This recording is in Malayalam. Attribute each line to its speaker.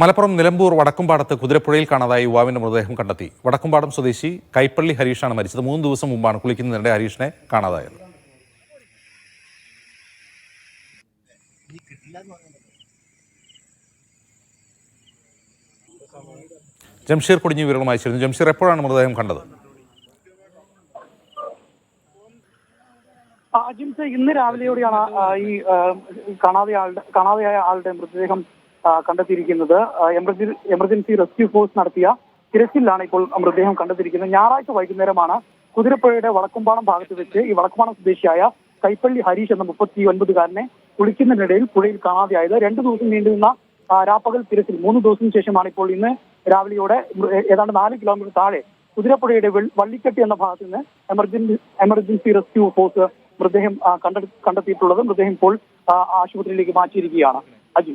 Speaker 1: മലപ്പുറം നിലമ്പൂർ വടക്കുംപാടത്ത് കുതിരപ്പുഴയിൽ കാണാതായ യുവാവിന്റെ മൃതദേഹം കണ്ടെത്തി. വടക്കുംപാടം സ്വദേശി കൈപ്പള്ളി ഹരീഷാണ് മരിച്ചത്. മൂന്ന് ദിവസം മുമ്പാണ് കുളിക്കുന്നതിനിടെ ഹരീഷിനെ കാണാതായത്. ജംഷീർ കൊടിഞ്ഞി വിവരങ്ങളുമായി ചേരുന്നു ജംഷീർ എപ്പോഴാണ് മൃതദേഹം കണ്ടത്?
Speaker 2: ഇന്ന് രാവിലെയോടെയാണ് ഈ കാണാതെ ആളുടെ കാണാതെയായ ആളുടെ മൃതദേഹം കണ്ടെത്തിയിരിക്കുന്നത്. എമർജൻസി റെസ്ക്യൂ ഫോഴ്സ് നടത്തിയ തിരച്ചിലാണ് ഇപ്പോൾ മൃതദേഹം കണ്ടെത്തിയിരിക്കുന്നത്. ഞായറാഴ്ച വൈകുന്നേരമാണ് കുതിരപ്പുഴയുടെ വടക്കുംപാളം ഭാഗത്ത് വെച്ച് ഈ വടക്കുംപാടം സ്വദേശിയായ കൈപ്പള്ളി ഹരീഷ് എന്ന മുപ്പത്തി ഒൻപതുകാരനെ കുളിക്കുന്നതിനിടയിൽ പുഴയിൽ കാണാതെയായത്. രണ്ടു ദിവസം നീണ്ടുനിന്ന രാപ്പകൽ തിരച്ചിൽ. മൂന്ന് ദിവസത്തിന് ശേഷമാണ് ഇപ്പോൾ ഇന്ന് രാവിലെയോടെ ഏതാണ്ട് നാല് കിലോമീറ്റർ താഴെ കുതിരപ്പുഴയുടെ വള്ളിക്കെട്ടി എന്ന ഭാഗത്ത് നിന്ന് എമർജൻസി എമർജൻസി റെസ്ക്യൂ ഫോഴ്സ് മൃതദേഹം കണ്ടെത്തിയിട്ടുള്ളത്. മൃതദേഹം ഇപ്പോൾ ആശുപത്രിയിലേക്ക് മാറ്റിയിരിക്കുകയാണ്. അജി